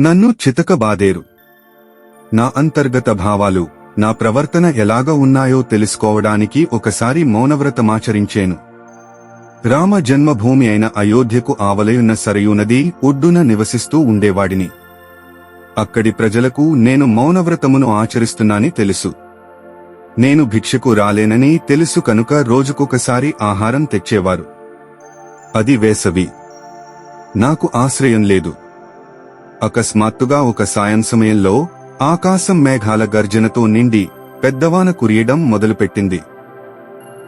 నన్ను చితకబాదేరు. నా అంతర్గత భావాలు నా ప్రవర్తన ఎలాగ ఉన్నాయో తెలుసుకోవడానికి ఒకసారి మౌనవ్రతమాచరించేను. రామ జన్మభూమి అయిన అయోధ్యకు ఆవలయున్న సరయునది ఒడ్డున నివసిస్తూ ఉండేవాడిని. అక్కడి ప్రజలకు నేను మౌనవ్రతమును ఆచరిస్తున్నాని తెలుసు. నేను భిక్షకు రాలేనని తెలుసు కనుక రోజుకొకసారి ఆహారం తెచ్చేవారు. అది వేసవి. నాకు ఆశ్రయం లేదు. అకస్మాత్తుగా ఒక సాయం సమయంలో ఆకాశం మేఘాల గర్జనతో నిండి పెద్దవాన కురియడం మొదలుపెట్టింది.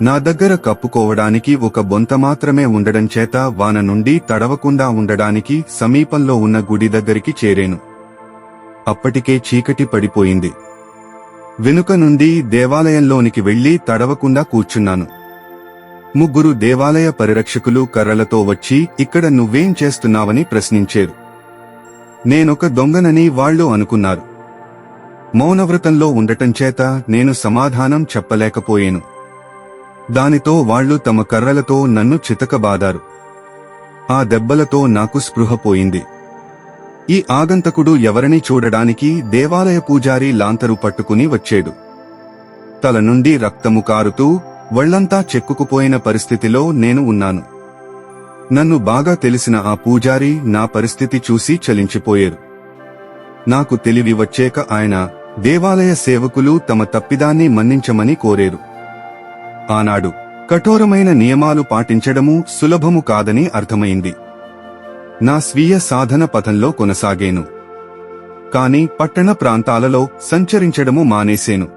నా దగ్గర కప్పుకోవడానికి ఒక బొంత మాత్రమే ఉండడం చేత వాన నుండి తడవకుండా ఉండడానికి సమీపంలో ఉన్న గుడి దగ్గరికి చేరేను. అప్పటికే చీకటి పడిపోయింది. వెనుక నుండి దేవాలయంలోనికి వెళ్ళి తడవకుండా కూర్చున్నాను. ముగ్గురు దేవాలయ పరిరక్షకులు కర్రలతో వచ్చి ఇక్కడ నువ్వేం చేస్తున్నావని ప్రశ్నించారు. నేనొక దొంగనని వాళ్ళు అనుకున్నారు. మౌనవ్రతంలో ఉండటం చేత నేను సమాధానం చెప్పలేకపోయాను. దానితో వాళ్ళు తమ కర్రలతో నన్ను చితకబాదారు. ఆ దెబ్బలతో నాకు స్పృహ పోయింది. ఈ ఆగంతకుడు ఎవరిని చూడడానికి దేవాలయ పూజారి లాంతరు పట్టుకుని వచ్చేడు. తల నుండి రక్తము కారుతూ వళ్ళంతా చెక్కుకుపోయిన పరిస్థితిలో నేను ఉన్నాను. నన్ను బాగా తెలిసిన ఆ పూజారి నా పరిస్థితి చూసి చలించిపోయారు. నాకు తెలివి వచ్చేక ఆయన దేవాలయ సేవకులు తమ తప్పిదాన్ని మన్నించమని కోరేరు. ఆనాడు కఠోరమైన నియమాలు పాటించడము సులభము కాదని అర్థమైంది. నా స్వీయ సాధన పథంలో కొనసాగేను. కాని పట్టణ ప్రాంతాలలో సంచరించడము మానేసేను.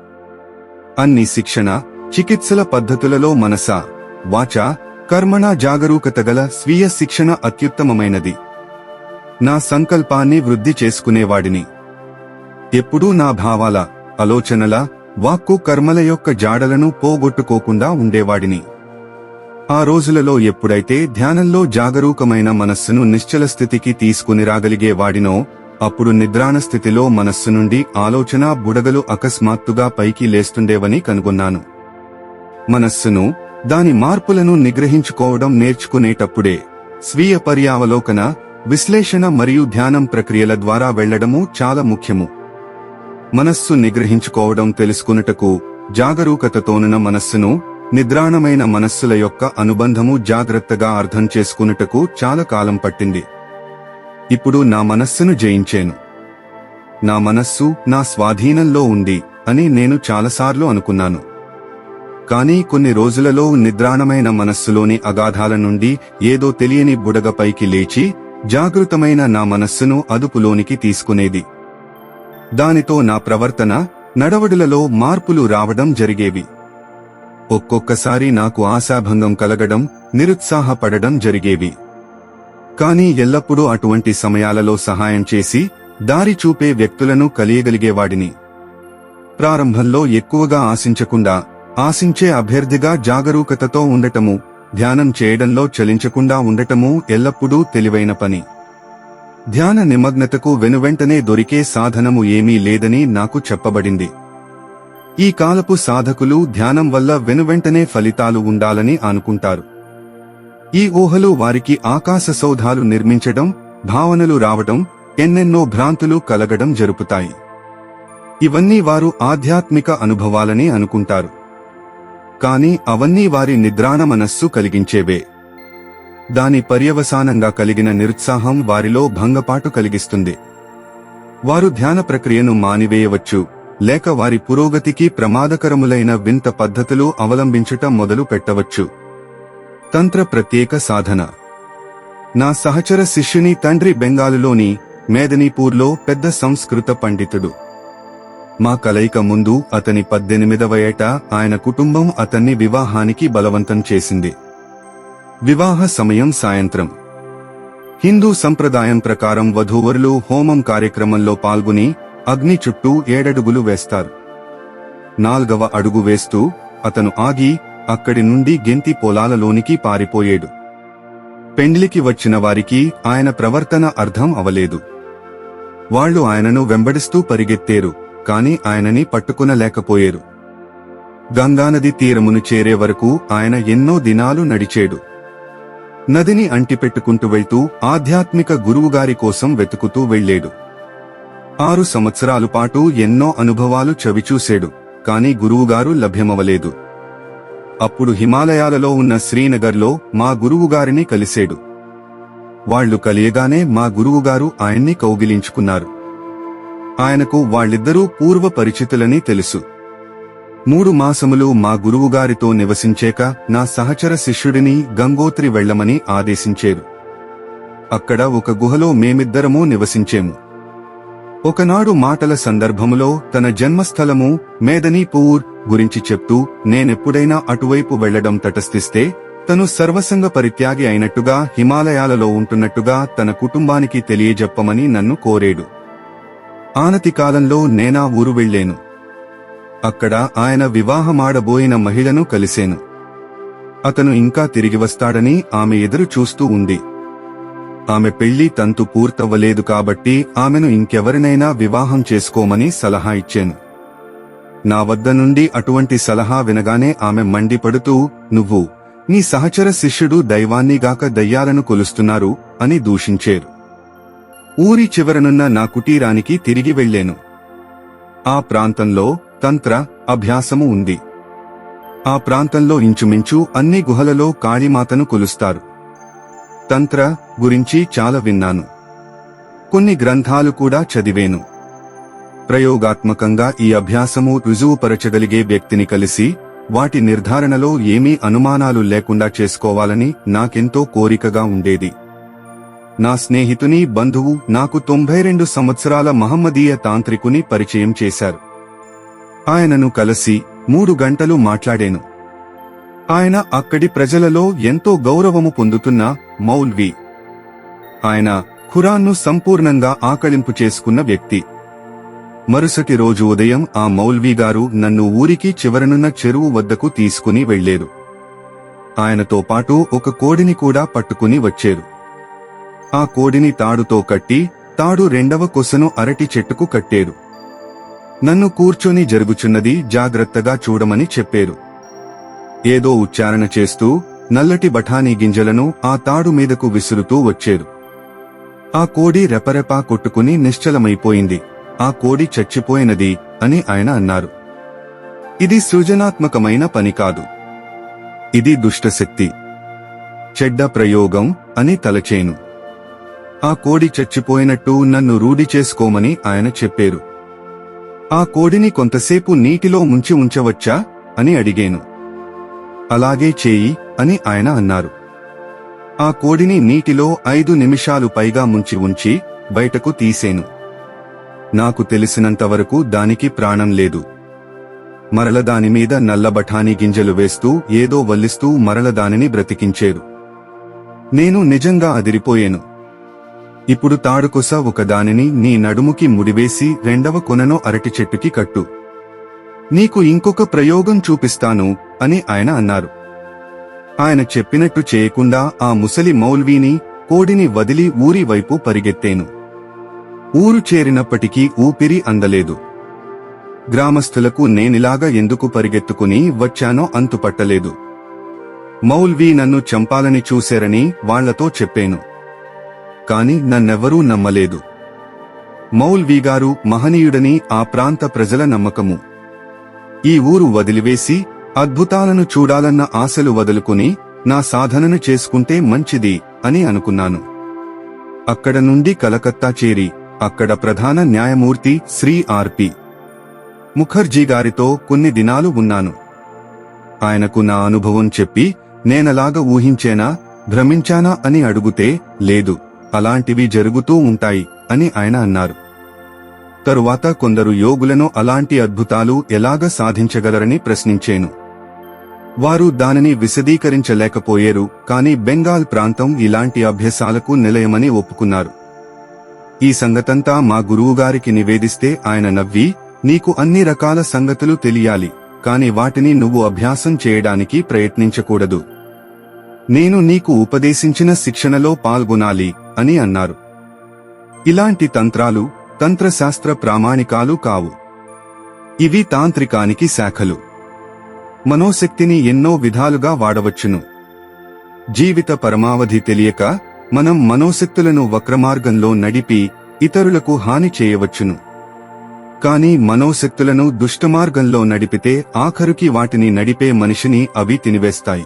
అన్ని శిక్షణ చికిత్సల పద్ధతులలో మనసా వాచా కర్మణ జాగరూకత గల స్వీయ శిక్షణ అత్యుత్తమమైనది నా సంకల్పాన్ని వృద్ధి చేసుకునేవాడిని ఎప్పుడూ నా భావాల ఆలోచనల వాక్కు కర్మల యొక్క జాడలను పోగొట్టుకోకుండా ఉండేవాడిని ఆ రోజులలో ఎప్పుడైతే ధ్యానంలో జాగరూకమైన మనస్సును నిశ్చల స్థితికి తీసుకుని రాగలిగేవాడినో అప్పుడు నిద్రాణ స్థితిలో మనస్సు నుండి ఆలోచన బుడగలు అకస్మాత్తుగా పైకి లేస్తుండేవని కనుగొన్నాను మనస్సును దాని మార్పులను నిగ్రహించుకోవడం నేర్చుకునేటప్పుడే స్వీయ పర్యావలోకన విశ్లేషణ మరియు ధ్యానం ప్రక్రియల ద్వారా వెళ్ళడము చాలా ముఖ్యము. మనస్సు నిగ్రహించుకోవడం తెలుసుకున్నటకు జాగరూకతతోనున్న మనస్సును నిద్రాణమైన మనస్సుల యొక్క అనుబంధము జాగ్రత్తగా అర్థం చేసుకున్నటకు చాలా కాలం పట్టింది. ఇప్పుడు నా మనస్సును జయించాను. నా మనస్సు నా స్వాధీనంలో ఉంది అని నేను చాలాసార్లు అనుకున్నాను. కానీ కొన్ని రోజులలో నిద్రాణమైన మనస్సులోని అగాధాల నుండి ఏదో తెలియని బుడగపైకి లేచి జాగృతమైన నా మనస్సును అదుపులోనికి తీసుకునేది. దానితో నా ప్రవర్తన నడవడులలో మార్పులు రావడం జరిగేవి. ఒక్కొక్కసారి నాకు ఆశాభంగం కలగడం నిరుత్సాహపడడం జరిగేవి. కానీ ఎల్లప్పుడూ అటువంటి సమయాలలో సహాయం చేసి దారి చూపే వ్యక్తులను కలియగలిగేవాడిని. ప్రారంభంలో ఎక్కువగా ఆశించకుండా ఆశించే అభ్యర్థిగా జాగరూకతతో ఉండటము ధ్యానం చేయడంలో చలించకుండా ఉండటము ఎల్లప్పుడూ తెలివైన పని. ధ్యాన నిమగ్నతకు వెనువెంటనే దొరికే సాధనము ఏమీ లేదని నాకు చెప్పబడింది. ఈ కాలపు సాధకులు ధ్యానం వల్ల వెనువెంటనే ఫలితాలు ఉండాలని అనుకుంటారు. ఈ ఊహలు వారికి ఆకాశ సౌధాలు నిర్మించడం భావనలు రావడం ఎన్నెన్నో భ్రాంతులు కలగడం జరుపుతాయి. ఇవన్నీ వారు ఆధ్యాత్మిక అనుభవాలని అనుకుంటారు. కాని అవన్నీ వారి నిద్రాణ మనస్సు కలిగించేవే. దాని పర్యవసానంగా కలిగిన నిరుత్సాహం వారిలో భంగపాటు కలిగిస్తుంది. వారు ధ్యాన ప్రక్రియను మానివేయవచ్చు లేక వారి పురోగతికి ప్రమాదకరములైన వింత పద్ధతులు అవలంబించటం మొదలు పెట్టవచ్చు. తంత్ర ప్రత్యేక సాధన. నా సహచర శిష్యుని తండ్రి బెంగాలులోని మేదనీపూర్లో పెద్ద సంస్కృత పండితుడు. మా కలయిక ముందు అతని పద్దెనిమిదవ ఏట ఆయన కుటుంబం అతన్ని వివాహానికి బలవంతం చేసింది. వివాహ సమయం సాయంత్రం. హిందూ సంప్రదాయం ప్రకారం వధూవరులు హోమం కార్యక్రమంలో పాల్గొని అగ్ని చుట్టూ ఏడడుగులు వేస్తారు. నాల్గవ అడుగు వేస్తూ అతను ఆగి అక్కడి నుండి గెంతి పొలాలలోనికి పారిపోయేడు. పెండ్లికి వచ్చిన వారికి ఆయన ప్రవర్తన అర్థం అవలేదు. వాళ్ళు ఆయనను వెంబడిస్తూ పరిగెత్తేరు. కాని ఆయనని పట్టుకునలేకపోయేరు. గంగానది తీరమును చేరే వరకు ఆయన ఎన్నో దినాలు నడిచేడు. నదిని అంటిపెట్టుకుంటూ వెళ్తూ ఆధ్యాత్మిక గురువుగారి కోసం వెతుకుతూ వెళ్ళేడు. ఆరు సంవత్సరాలు పాటు ఎన్నో అనుభవాలు చవిచూశాడు కాని గురువుగారు లభ్యమవలేదు. అప్పుడు హిమాలయాలలో ఉన్న శ్రీనగర్లో మా గురువుగారిని కలిశాడు వాళ్ళు కలియగానే మా గురువుగారు ఆయన్ని కౌగిలించుకున్నారు. ఆయనకు వాళ్ళిద్దరూ పూర్వ పరిచితులని తెలుసు. మూడు మాసములు మా గురువుగారితో నివసించేక నా సహచర శిష్యుడిని గంగోత్రి వెళ్ళమని ఆదేశించేరు. అక్కడ ఒక గుహలో మేమిద్దరమూ నివసించేము. ఒకనాడు మాటల సందర్భములో తన జన్మస్థలము మేదనీపూర్ గురించి చెప్తూ నేనెప్పుడైనా అటువైపు వెళ్ళడం తటస్థిస్తే తను సర్వసంగ పరిత్యాగి అయినట్టుగా హిమాలయాలలో ఉంటున్నట్టుగా తన కుటుంబానికి తెలియజెప్పమని నన్ను కోరేడు. ఆనతి కాలంలో నేనా ఊరు వెళ్ళేను అక్కడ ఆయన వివాహమాడబోయిన మహిళను కలిసేను. అతను ఇంకా తిరిగి వస్తాడని ఆమె ఎదురు చూస్తూ ఉంది. ఆమె పెళ్ళి తంతు పూర్తవ్వలేదు కాబట్టి ఆమెను ఇంకెవరినైనా వివాహం చేసుకోమని సలహా ఇచ్చాను. నా వద్ద నుండి అటువంటి సలహా వినగానే ఆమె మండిపడుతూ నువ్వు నీ సహచర శిష్యుడు దైవాన్నిగాక దయ్యాలను కొలుస్తున్నారు అని దూషించారు. ఊరి చివరనున్న నా కుటీరానికి తిరిగి వెళ్ళేను ఆ ప్రాంతంలో తంత్ర అభ్యాసము ఉంది. ఆ ప్రాంతంలో ఇంచుమించు అన్ని గుహలలో కాళీమాతను కొలుస్తారు. తంత్ర గురించి చాలా విన్నాను. కొన్ని గ్రంథాలు కూడా చదివేను. ప్రయోగాత్మకంగా ఈ అభ్యాసము రుజువుపరచగలిగే వ్యక్తిని కలిసి వాటి నిర్ధారణలో ఏమీ అనుమానాలు లేకుండా చేసుకోవాలని నాకెంతో కోరికగా ఉండేది. నా స్నేహితుని బంధువు నాకు తొంభై రెండు సంవత్సరాల మహమ్మదీయ తాంత్రికుని పరిచయం చేశారు. ఆయనను కలిసి మూడు గంటలు మాట్లాడాను. ఆయన అక్కడి ప్రజలలో ఎంతో గౌరవము పొందుతున్న మౌల్వి ఆయన ఖురాన్ను సంపూర్ణంగా ఆకళింపు చేసుకున్న వ్యక్తి. మరుసటి రోజు ఉదయం ఆ మౌల్వి గారు నన్ను ఊరికి చివరనున్న చెరువు వద్దకు తీసుకుని వెళ్ళేరు ఆయనతో పాటు ఒక కోడిని కూడా పట్టుకుని వచ్చేరు. ఆ కోడిని తాడుతో కట్టి తాడు రెండవ కొసను అరటి చెట్టుకు కట్టేరు. నన్ను కూర్చొని జరుగుచున్నది జాగ్రత్తగా చూడమని చెప్పేరు. ఏదో ఉచ్చారణ చేస్తూ నల్లటి బఠానీ గింజలను ఆ తాడు మీదకు విసురుతూ వచ్చేరు. ఆ కోడి రెపరెపా కొట్టుకుని నిశ్చలమైపోయింది. ఆ కోడి చచ్చిపోయినది అని ఆయన అన్నారు. ఇది సృజనాత్మకమైన పని కాదు. ఇది దుష్టశక్తి. చెడ్డ ప్రయోగం అని తలచేను. ఆ కోడి చచ్చిపోయినట్టు నన్ను రూఢి చేసుకోమని ఆయన చెప్పారు. ఆ కోడిని కొంతసేపు నీటిలో ముంచి ఉంచవచ్చా? అని అడిగాను. అలాగే చేయి అని ఆయన అన్నారు. ఆ కోడిని నీటిలో ఐదు నిమిషాలు పైగా ముంచి ఉంచి బయటకు తీసేను. నాకు తెలిసినంతవరకు దానికి ప్రాణం లేదు. మరల దానిమీద నల్ల బఠానీ గింజలు వేస్తూ ఏదో వల్లిస్తూ మరల దానిని బ్రతికించేరు. నేను నిజంగా అదిరిపోయాను. ఇప్పుడు తాడుకొస ఒకదానిని నీ నడుముకి ముడివేసి రెండవ కొనను అరటి చెట్టుకి కట్టు. నీకు ఇంకొక ప్రయోగం చూపిస్తాను అని ఆయన అన్నారు. ఆయన చెప్పినట్టు చేయకుండా ఆ ముసలి మౌల్వీని కోడిని వదిలి ఊరి వైపు పరిగెత్తేను. ఊరు చేరినప్పటికీ ఊపిరి అందలేదు. గ్రామస్థులకు నేనిలాగా ఎందుకు పరిగెత్తుకుని వచ్చానో అంతుపట్టలేదు. మౌల్వీ నన్ను చంపాలని చూశారని వాళ్ళతో చెప్పాను. కాని నన్నెవరూ నమ్మలేదు. మౌల్వీ గారు మహనీయుడని ఆ ప్రాంత ప్రజల నమ్మకము. ఈ ఊరు వదిలివేసి అద్భుతాలను చూడాలన్న ఆశలు వదులుకుని నా సాధనను చేసుకుంటే మంచిది అని అనుకున్నాను. అక్కడ నుండి కలకత్తా చేరి అక్కడ ప్రధాన న్యాయమూర్తి శ్రీ ఆర్పి ముఖర్జీ గారితో కొన్ని దినాలు ఉన్నాను. ఆయనకు నా అనుభవం చెప్పి నేనలాగా ఊహించేనా భ్రమించానా అని అడుగుతే లేదు. అలాంటివి జరుగుతూ ఉంటాయి అని ఆయన అన్నారు. తరువాత కొందరు యోగులను అలాంటి అద్భుతాలు ఎలాగ సాధించగలరని ప్రశ్నించేను. వారు దానిని విశదీకరించలేకపోయారు కాని బెంగాల్ ప్రాంతం ఇలాంటి అభ్యసాలకు నిలయమని ఒప్పుకున్నారు. ఈ సంగతంతా మా గురువుగారికి నివేదిస్తే ఆయన నవ్వి నీకు అన్ని రకాల సంగతులు తెలియాలి కాని వాటిని నువ్వు అభ్యాసం చేయడానికి ప్రయత్నించకూడదు. నేను నీకు ఉపదేశించిన శిక్షణలో పాల్గొనాలి అని అన్నారు. ఇలాంటి తంత్రాలు తంత్రశాస్త్ర ప్రామాణికాలు కావు. ఇవి తాంత్రికానికి శాఖలు. మనోశక్తిని ఎన్నో విధాలుగా వాడవచ్చును. జీవిత పరమావధి తెలియక మనం మనోశక్తులను వక్రమార్గంలో నడిపి ఇతరులకు హాని చేయవచ్చును. కాని మనోశక్తులను దుష్టమార్గంలో నడిపితే ఆఖరుకి వాటిని నడిపే మనిషిని అవి తినివేస్తాయి.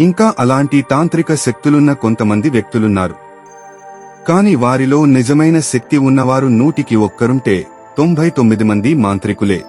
ఇంకా అలాంటి తాంత్రిక శక్తులున్న కొంతమంది వ్యక్తులున్నారు. కాని వారిలో నిజమైన శక్తి ఉన్నవారు నూటికి ఒక్కరుంటే తొంభై తొమ్మిది మంది మాంత్రికులే.